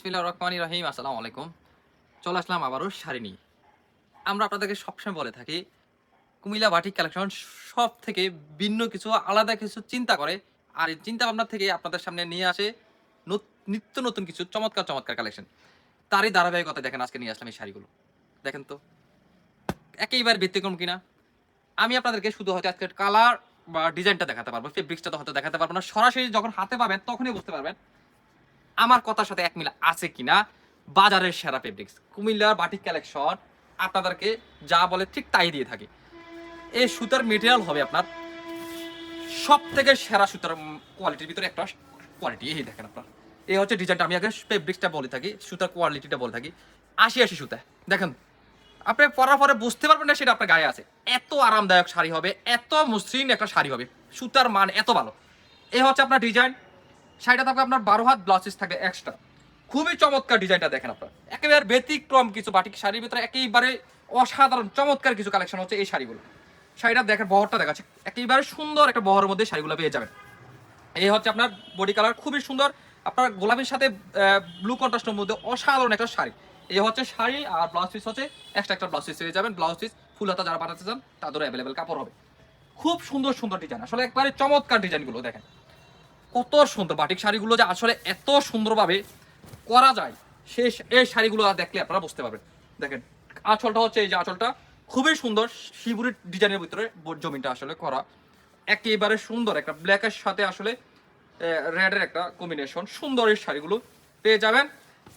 বিসমিল্লাহির রহমানির রহিম, আসসালামু আলাইকুম। চলে আসলাম আবারও শাড়ি নিয়ে আমরা আপনাদেরকে সবসময় বলে থাকি, কুমিল্লা বাটিক কালেকশন সব থেকে ভিন্ন কিছু, আলাদা কিছু চিন্তা করে। আর এই চিন্তা ভাবনা থেকে আপনাদের সামনে নিয়ে আসে নিত্য নতুন কিছু চমৎকার চমৎকার কালেকশন। তারই ধারাবাহিকতা দেখেন আজকে নিয়ে আসলাম এই শাড়িগুলো। দেখেন তো, একেবারে ব্যতিক্রম কিনা? আমি আপনাদেরকে শুধু হয়তো আজকে কালার বা ডিজাইনটা দেখাতে পারব ফেব্রিক্সটা তো হয়তো দেখাতে পারব না। সরাসরি যখন হাতে পাবেন, তখনই বুঝতে পারবেন আমার কথার সাথে এক মিল আছে কিনা? বাজারের সেরা ফেব্রিক্স কুমিল্লার বাটিক কালেকশন আপনাদেরকে যা বলে ঠিক তাই দিয়ে থাকে। এই সুতার মেটেরিয়াল হবে আপনার সব থেকে সেরা সুতার কোয়ালিটির ভিতরে একটা কোয়ালিটি এই দেখেন আপনার। এই হচ্ছে ডিজাইনটা আমি আগে ফেব্রিক্সটা বলে থাকি, সুতার কোয়ালিটিটা বলে থাকি। আশি আশি সুতা, দেখেন। আপনি পরার পরে বুঝতে পারবেন না সেটা আপনার গায়ে আছে। এত আরামদায়ক শাড়ি হবে, এত মসৃণ একটা শাড়ি হবে, সুতার মান এত ভালো। এই হচ্ছে আপনার ডিজাইন শাড়িটা থাকবে আপনার বারো হাত ব্লাউজেস থাকবে এক্সট্রা খুবই চমৎকার ডিজাইনটা দেখেন আপনার। একেবারে ব্যতিক্রম কিছু বাটিক শাড়ির ভিতরে একেবারে অসাধারণ, চমৎকার কিছু কালেকশন হচ্ছে এই শাড়িগুলো। শাড়িটা দেখেন, বহরটা দেখাচ্ছে। একেবারে সুন্দর একটা বহরের মধ্যে শাড়িগুলো পেয়ে যাবেন। এই হচ্ছে আপনার বডি কালার খুবই সুন্দর। আপনার গোলাপির সাথে ব্লু কন্ট্রাস্টের মধ্যে অসাধারণ একটা শাড়ি। এই হচ্ছে শাড়ি আর ব্লাউজ পিস হচ্ছে এক্সট্রা একটা ব্লাউজ পিস পেয়ে যাবেন। ব্লাউজ পিস ফুল হাতা যারা বানাতে চান, তাদেরও অ্যাভেলেবেল কাপড় হবে। খুব সুন্দর সুন্দর ডিজাইন আসলে একবারে চমৎকার ডিজাইনগুলো দেখেন। কত সুন্দর বাটিক শাড়িগুলো যে আসলে এত সুন্দরভাবে করা যায়। সে এই শাড়িগুলো দেখলে আপনারা বুঝতে পারবেন। দেখেন, আঁচলটা হচ্ছে এই যে আঁচলটা। খুবই সুন্দর শিবুরের ডিজাইনের ভিতরে জমিটা আসলে করা। একেবারে সুন্দর একটা ব্ল্যাকের সাথে আসলে রেডের একটা কম্বিনেশন সুন্দর এই শাড়িগুলো পেয়ে যাবেন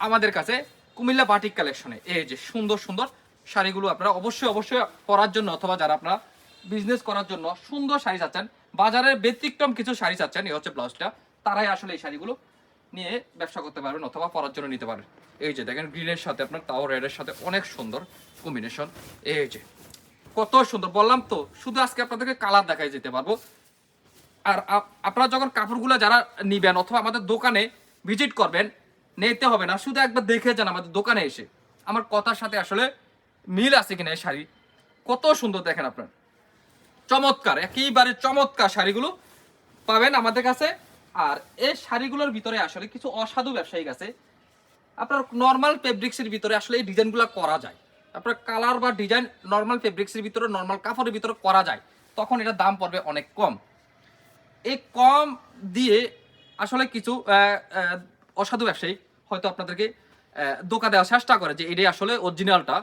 আমাদের কাছে কুমিল্লা বাটিক কালেকশনে এই যে সুন্দর সুন্দর শাড়িগুলো আপনারা অবশ্যই অবশ্যই পরার জন্য অথবা যারা আপনারা বিজনেস করার জন্য সুন্দর শাড়ি চাচ্ছেন বাজারের ব্যতিক্রম কিছু শাড়ি চাচ্ছেন, এই হচ্ছে ব্লাউজটা। তারাই আসলে এই শাড়িগুলো নিয়ে ব্যবসা করতে পারবেন অথবা পরার জন্য নিতে পারেন এই যে দেখেন গ্রিনের সাথে আপনার, তাও রেডের সাথে অনেক সুন্দর কম্বিনেশন এই যে, কত সুন্দর, বললাম তো, শুধু আজকে আপনাদেরকে কালার দেখাই যেতে পারব। আর আপনারা যখন কাপড়গুলো যারা নিবেন অথবা আমাদের দোকানে ভিজিট করবেন, নিতে হবে না, শুধু একবার দেখে যান আমাদের দোকানে এসে। আমার কথার সাথে আসলে মিল আছে কিনা এই শাড়ি? কত সুন্দর দেখেন আপনার। চমৎকার, একেবারে চমৎকার শাড়িগুলো পাবেন আমাদের কাছে। আর এই শাড়িগুলোর ভিতরে আসলে কিছু অসাধু ব্যবসায়িক আছে। আপনার নর্মাল ফেব্রিক্সের ভিতরে আসলে এই ডিজাইনগুলো করা যায়। আপনার কালার বা ডিজাইন নর্মাল ফেব্রিক্সের ভিতরে নর্মাল কাপড়ের ভিতরে করা যায়। তখন এটা দাম পড়বে অনেক কম। এই কম দিয়ে আসলে কিছু অসাধু ব্যবসায়ী হয়তো আপনাদেরকে ধোকা দেওয়ার চেষ্টা করে যে এটাই আসলে অরিজিনালটা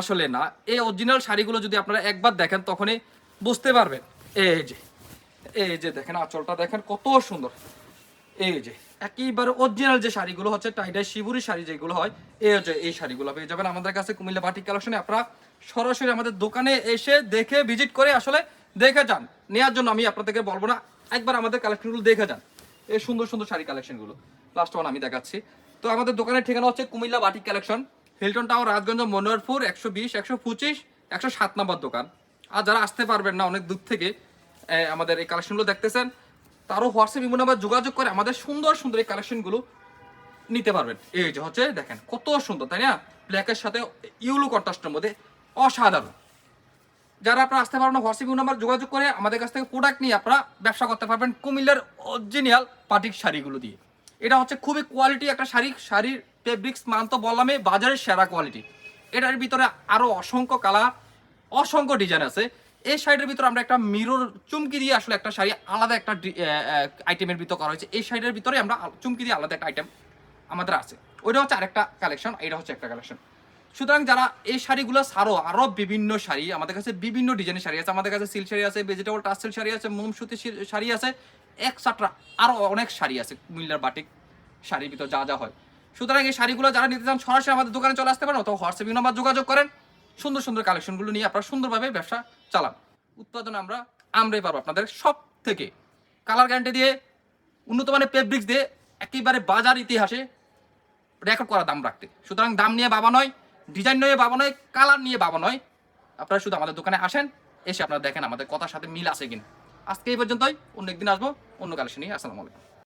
আসলে না। এই অরিজিনাল শাড়িগুলো যদি আপনারা একবার দেখেন, তখনই বুঝতে পারবেন। এই যে এই যে দেখেন, আঁচলটা দেখেন, কত সুন্দর। এই যে, একেবারে অরিজিনাল যে শাড়িগুলো হচ্ছে, টাইডাই শিবুরি শাড়ি যেগুলো হয়, এই হচ্ছে এই শাড়িগুলো পেয়ে যাবেন আমাদের কাছে কুমিল্লা বাটিক কালেকশনে। আপনারা সরাসরি আমাদের দোকানে এসে দেখে ভিজিট করে আসলে দেখে যান। নেওয়ার জন্য আমি আপনাদেরকে বলব না, একবার আমাদের কালেকশনগুলো দেখে যান। এই সুন্দর সুন্দর শাড়ি কালেকশনগুলো লাস্ট ওয়ান আমি দেখাচ্ছি। তো আমাদের দোকানের ঠিকানা হচ্ছে Cumilla batik collection Hilton tower Rajganj Monoarpur একশো বিশ, একশো পঁচিশ, একশো সাত নম্বর দোকান। আর যারা আসতে পারবেন না, অনেক দূর থেকে আমাদের এই কালেকশনগুলো দেখতেছেন, তারও হোয়াটসঅ্যাপ ইমো নাম্বার যোগাযোগ করে আমাদের সুন্দর সুন্দর এই কালেকশনগুলো নিতে পারবেন। এই যে হচ্ছে, দেখেন, কত সুন্দর, তাই না? ব্ল্যাকের সাথে ইউলো কন্ট্রাস্টের মধ্যে অসাধারণ। যারা আপনারা আসতে পারবেন হোয়াটসঅ্যাপ নাম্বার যোগাযোগ করে আমাদের কাছ থেকে প্রোডাক্ট নিয়ে আপনারা ব্যবসা করতে পারবেন কুমিল্লার অরিজিনাল পাটিক শাড়িগুলো দিয়ে। এটা হচ্ছে খুবই কোয়ালিটি একটা শাড়ি, শাড়ির ফেব্রিক্স মান তো বললামই, বাজারের সেরা কোয়ালিটি এটার ভিতরে আরও অসংখ্য কালার অসংখ্য ডিজাইন আছে। এই শাড়ির ভিতরে আমরা একটা মিরর চুমকি দিয়ে আসলে একটা শাড়ি আলাদা একটা আইটেমের ভিতর করা হয়েছে। এই শাড়ির ভিতরে আমরা চুমকি দিয়ে আলাদা একটা আইটেম আমাদের আছে। ওইটা হচ্ছে আরেকটা কালেকশন এটা হচ্ছে একটা কালেকশন সুতরাং যারা এই শাড়িগুলো ছাড়ো আরও বিভিন্ন শাড়ি, আমাদের কাছে বিভিন্ন ডিজাইনের শাড়ি আছে। আমাদের কাছে সিল্ক শাড়ি আছে ভেজিটেবল টাসেল শাড়ি আছে মোম সুতি শাড়ি আছে এক্সট্রা আরও অনেক শাড়ি আছে মিল্লার বাটিক শাড়ির ভিতর যা যা হয়। সুতরাং এই শাড়িগুলো যারা নিতে চান, সরাসরি আমাদের দোকানে চলে আসতে পারেন অথবা হোয়াটসঅ্যাপ নাম্বার যোগাযোগ করেন। সুন্দর সুন্দর কালেকশনগুলো নিয়ে আপনারা সুন্দরভাবে ব্যবসা চালান। উৎপাদন আমরা, আমরাই পারব আপনাদের সব থেকে কালার গ্যারান্টি দিয়ে, উন্নত মানের ফেব্রিক্স দিয়ে একেবারে বাজার ইতিহাসে রেকর্ড করা দাম রাখতে। সুতরাং দাম নিয়ে বাবা নয় ডিজাইন নিয়ে বাবা নয় কালার নিয়ে বাবা নয়। আপনারা শুধু আমাদের দোকানে আসেন, এসে আপনারা দেখেন আমাদের কথার সাথে মিল আছে কিনা। আজকে এই পর্যন্তই, অন্য একদিন আসব, অন্য কালেকশন নিয়ে। আসসালামু আলাইকুম।